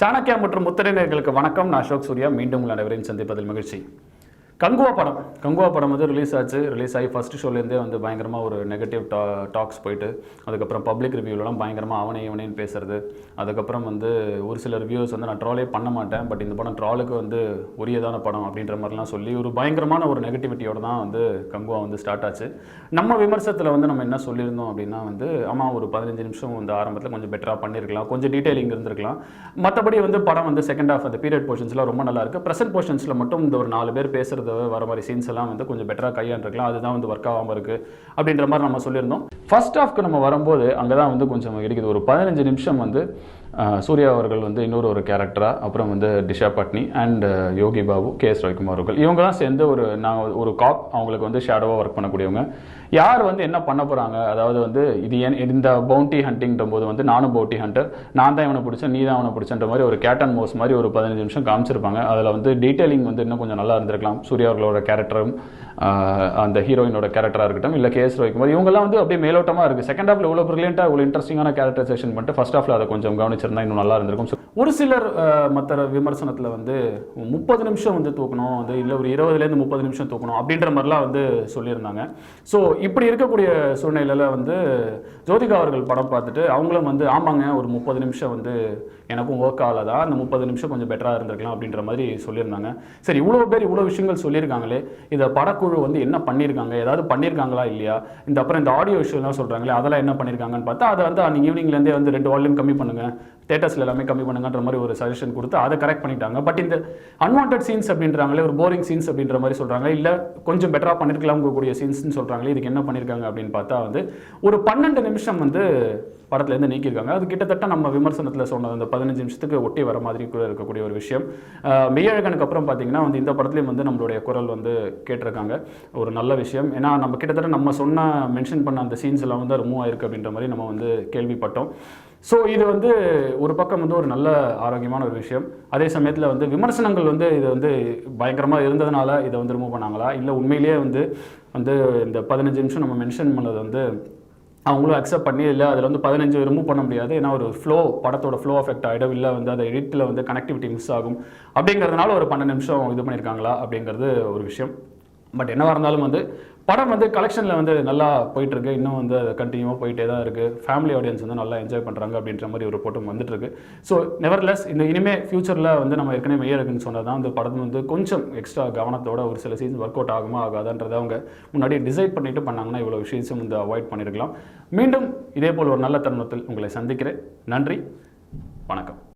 சாணக்கியா மற்றும் முத்திரைஞர்களுக்கு வணக்கம். நான் அசோக் சூர்யா. மீண்டும் உங்கள் அனைவரையும் சந்திப்பதில் மகிழ்ச்சி. கங்குவா படம். கங்குவா படம் வந்து ரிலீஸ் ஆச்சு. ரிலீஸ் ஆகி ஃபர்ஸ்ட் ஷோலேருந்தே வந்து பயங்கரமாக ஒரு நெகட்டிவ் டா டாக்ஸ் போயிட்டு அதுக்கப்புறம் பப்ளிக் ரிவ்யூலலாம் பயங்கரமாக அவனே இவனேன்னு பேசுறது. அதுக்கப்புறம் வந்து ஒரு சில ரிவ்யூஸ் வந்து நான் ட்ராலே பண்ண மாட்டேன். பட் இந்த படம் ட்ராலுக்கு வந்து உரியதான படம் அப்படின்ற மாதிரிலாம் சொல்லி ஒரு பயங்கரமான ஒரு நெகட்டிவிட்டியோட தான் வந்து கங்குவா வந்து ஸ்டார்ட் ஆச்சு. நம்ம விமர்சனத்தில் வந்து நம்ம என்ன சொல்லியிருந்தோம் அப்படின்னா வந்து ஆமாம் ஒரு பதினஞ்சு நிமிஷம் வந்து ஆரம்பத்தில் கொஞ்சம் பெட்டராக பண்ணியிருக்கலாம் கொஞ்சம் டீட்டெயிலிங் இருந்திருக்கலாம். மற்றபடி வந்து படம் வந்து செகண்ட் ஹாஃப் அந்த பீரியட் போர்ஷன்ஸ்லாம் ரொம்ப நல்லா இருக்கு. ப்ரெசென்ட் போர்ஷன்ஸில் மட்டும் இந்த ஒரு நாலு பேர் பேசுறது வர மாதிரி சீன்ஸ் எல்லாம் வந்து கொஞ்சம் பெட்டராக கையாண்டுருக்கலாம். அதுதான் வந்து ஒர்க் ஆகாமல் இருக்கு. அப்படின்ற மாதிரி நம்ம சொல்லியிருந்தோம். ஃபர்ஸ்ட் ஹாஃப்க்கு நம்ம வரும்போது அங்கே தான் வந்து கொஞ்சம் இருக்குது ஒரு பதினஞ்சு நிமிஷம் வந்து சூர்யா அவர்கள் வந்து இன்னொரு ஒரு கேரக்டரா அப்புறம் வந்து Disha Patani and Yogi Babu K S Ravikumar அவர்கள். இவங்கெல்லாம் சேர்ந்து ஒரு நான் ஒரு காப் அவங்களுக்கு வந்து ஷேடோவாக ஒர்க் பண்ணக்கூடியவங்க. யார் வந்து என்ன பண்ண போகிறாங்க அதாவது வந்து இது ஏன் இந்த பவுண்டி ஹண்டிங்கிற போது வந்து நானும் பவுண்டி ஹண்டர் நான் தான் இவனை பிடிச்சேன் நீ தான் அவனை பிடிச்சன்ற மாதிரி ஒரு கேட் அண்ட் மோஸ் மாதிரி ஒரு பதினஞ்சு நிமிஷம் காமிச்சிருப்பாங்க. அதில் வந்து டீட்டெயிலிங் வந்து இன்னும் கொஞ்சம் நல்லா இருந்திருக்கலாம். சூர்யா அவர்களோட கேரக்டரும் அந்த ஹீரோயினோட கேரக்டராக இருக்கட்டும் இல்லை கேஎஸ் ரவிக்குமார் இவங்கெல்லாம் வந்து அப்படியே மேலோட்டமாக இருக்குது செகண்ட் ஹாஃபில் இவ்வளோ ப்ரில்லியண்டாக இவ்வளோ இன்ட்ரெஸ்டிங்கான கேரக்டரைசேஷன் பண்ணிட்டு ஃபர்ஸ்ட் ஹாஃபில் அதை கொஞ்சம் வச்சுருந்தா இன்னும் நல்லா இருந்திருக்கும். ஸோ ஒரு சிலர் மற்ற விமர்சனத்தில் வந்து முப்பது நிமிஷம் வந்து தூக்கணும் வந்து இல்லை ஒரு இருபதுலேருந்து முப்பது நிமிஷம் தூக்கணும் அப்படின்ற மாதிரிலாம் வந்து சொல்லியிருந்தாங்க. ஸோ இப்படி இருக்கக்கூடிய சூழ்நிலையில் வந்து ஜோதிகா அவர்கள் படம் பார்த்துட்டு அவங்களும் வந்து ஆமாங்க ஒரு முப்பது நிமிஷம் வந்து எனக்கும் ஒர்க் ஆகலதா அந்த முப்பது நிமிஷம் கொஞ்சம் பெட்டராக இருந்திருக்கலாம் அப்படின்ற மாதிரி சொல்லியிருந்தாங்க. சரி இவ்வளோ பேர் இவ்வளோ விஷயங்கள் சொல்லியிருக்காங்களே இதை படக்குழு வந்து என்ன பண்ணியிருக்காங்க ஏதாவது பண்ணியிருக்காங்களா இல்லையா? இந்த அப்புறம் இந்த ஆடியோ விஷயம்லாம் சொல்கிறாங்களே அதெல்லாம் என்ன பண்ணியிருக்காங்கன்னு பார்த்தா அதை வந்து அன்றைக்கி ஈவினிங்லேருந்தே வந்து ரெண்டு வால்யூம் கம்மி பண்ணுங்கள் தேட்டர்ஸில் எல்லாமே கம்மி பண்ணுங்கன்ற மாதிரி ஒரு சஜஷன் கொடுத்து அதை கரெக்ட் பண்ணிட்டாங்க. பட் இந்த அன்வான்ட் சீன்ஸ் அப்படின்றாங்களே ஒரு போரிங் சீன்ஸ் அப்படின்ற மாதிரி சொல்கிறாங்க இல்லை கொஞ்சம் பெட்டராக பண்ணியிருக்கலாம் கூடிய சீன்ஸ்னு சொல்கிறாங்களே இதுக்கு என்ன பண்ணியிருக்காங்க அப்படின்னு பார்த்தா வந்து ஒரு பன்னெண்டு நிமிஷம் வந்து படத்துலேருந்து நீக்கியிருக்காங்க. அது கிட்டத்தட்ட நம்ம விமர்சனத்தில் சொன்னது அந்த பதினஞ்சு நிமிஷத்துக்கு ஒட்டி வர மாதிரி கூட இருக்கக்கூடிய ஒரு விஷயம். மெய்யழகனுக்கு அப்புறம் பார்த்தீங்கன்னா வந்து இந்த படத்துலேயும் வந்து நம்மளுடைய குரல் வந்து கேட்டிருக்காங்க. ஒரு நல்ல விஷயம். ஏன்னா நம்ம கிட்டத்தட்ட நம்ம சொன்ன மென்ஷன் பண்ண அந்த சீன்ஸ் எல்லாம் வந்து ரிமூவ் ஆயிருக்கு அப்படின்ற மாதிரி நம்ம வந்து கேள்விப்பட்டோம். ஸோ இது வந்து ஒரு பக்கம் வந்து ஒரு நல்ல ஆரோக்கியமான ஒரு விஷயம். அதே சமயத்தில் வந்து விமர்சனங்கள் வந்து இது வந்து பயங்கரமாக இருந்ததுனால இதை வந்து ரிமூவ் பண்ணாங்களா? இல்லை உண்மையிலேயே வந்து வந்து இந்த பதினஞ்சு நிமிஷம் நம்ம மென்ஷன் பண்ணது வந்து அவங்களும் அக்செப்ட் பண்ணி இல்லை அதில் வந்து பதினஞ்சு ரிமூவ் பண்ண முடியாது. ஏன்னா ஒரு ஃப்ளோ படத்தோட ஃப்ளோ அஃபெக்ட் ஆகிடும் இல்லை வந்து அந்த எடிட்டில் வந்து கனெக்டிவிட்டி மிஸ் ஆகும். அப்படிங்கிறதுனால ஒரு பன்னெண்டு நிமிஷம் இது பண்ணியிருக்காங்களா அப்படிங்கிறது ஒரு விஷயம். பட் என்னவாக இருந்தாலும் வந்து படம் வந்து கலெக்ஷனில் வந்து நல்லா போயிட்டு இருக்கு இன்னும் வந்து கண்டினியூவாக போயிட்டே தான் இருக்குது ஃபேமிலி ஆடியன்ஸ் வந்து நல்லா என்ஜாய் பண்ணுறாங்க அப்படின்ற மாதிரி ஒரு போட்டும் வந்துட்டு இருக்கு ஸோ நெவர்லெஸ் இந்த இனிமேல் ஃபியூச்சரில் வந்து நம்ம ஏற்கனவே மெய்யருக்குன்னு சொன்னது தான் அந்த படம் வந்து கொஞ்சம் எக்ஸ்ட்ரா கவனத்தோட ஒரு சில சீன்ஸ் ஒர்க் அவுட் ஆகுமா ஆகாதான்றதை அவங்க முன்னாடி டிசைட் பண்ணிட்டு பண்ணாங்கன்னா இவ்வளோ விஷயத்தையும் வந்து அவாய்ட் பண்ணியிருக்கலாம் மீண்டும் இதே போல் ஒரு நல்ல தருணத்தில் உங்களை சந்திக்கிறேன். நன்றி. வணக்கம்.